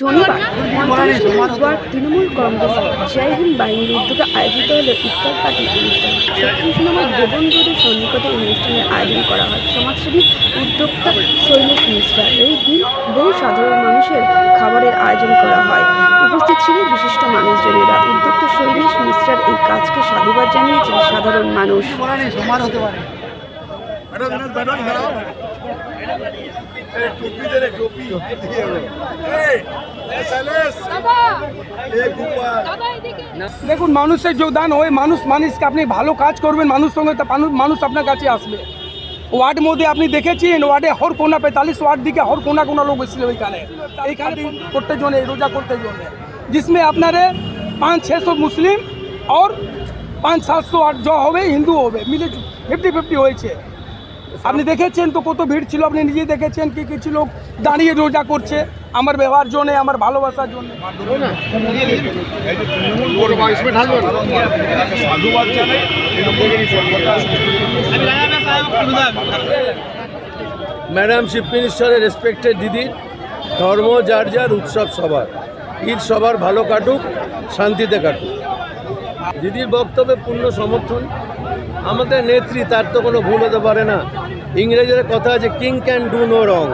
শনিবার পঁয়তাল্লিশ তৃণমূল কংগ্রেস জয় হিন্দ বাহিনীর উদ্যোগে আয়োজিত হল ইফতার পার্টি অনুষ্ঠান। নম্বর দেবন রোডের সন্নিকটে অনুষ্ঠানের আয়োজন করা হয়। সমাজসেবী উদ্যোক্তা শৈলেশ মিশ্রা। এই দিন বহু সাধারণ মানুষের খাবারের আয়োজন করা হয়। উপস্থিত ছিলেন বিশিষ্ট মানুষজনেরা। উদ্যোক্তা শৈলেশ মিশ্রার এই কাজকে সাধুবাদ জানিয়েছেন সাধারণ মানুষ। मैडम मैडम खराब ए टोपी दे रे टोपी ए एसएलएस एक ऊपर দেখুন মানুষের যোগদান হয় মানুষ মানুষকে আপনি ভালো কাজ করবেন মানুষ সঙ্গে তা মানুষ মানুষ আপনার কাছে আসবে ওয়ার্ড মধ্যে আপনি দেখেছেন ওয়ার্ডে হর কোনা পঁয়তাল্লিশ ওয়ার্ড দিকে হর কোনা কোনা লোক এসেছিল ওইখানে এইখানে করতে জন্য রোজা করতে জন্য जिसमें আপনারে পাঁচ ছশো মুসলিম আর পাঁচ সাতশো আট জ হবে হিন্দু হবে মিলে ফিফটি ফিফটি হয়েছে আপনি দেখেছেন তো কত ভিড় ছিল, আপনি নিজেই দেখেছেন কি কিছু লোক দাঁড়িয়ে রোজা করছে। আমার ব্যবহার জন্যে, আমার ভালোবাসার জন্য। ম্যাডাম চিফ মিনিস্টারের রেসপেক্টেড দিদি, ধর্ম, যার যার উৎসব সবার। ঈদ সবার ভালো কাটুক, শান্তিতে কাটুক। দিদির বক্তব্যে পূর্ণ সমর্থন। আমাদের নেত্রী, তার তো কোনো ভুল হতে পারে না। ইংরেজের কথা আছে king can do no wrong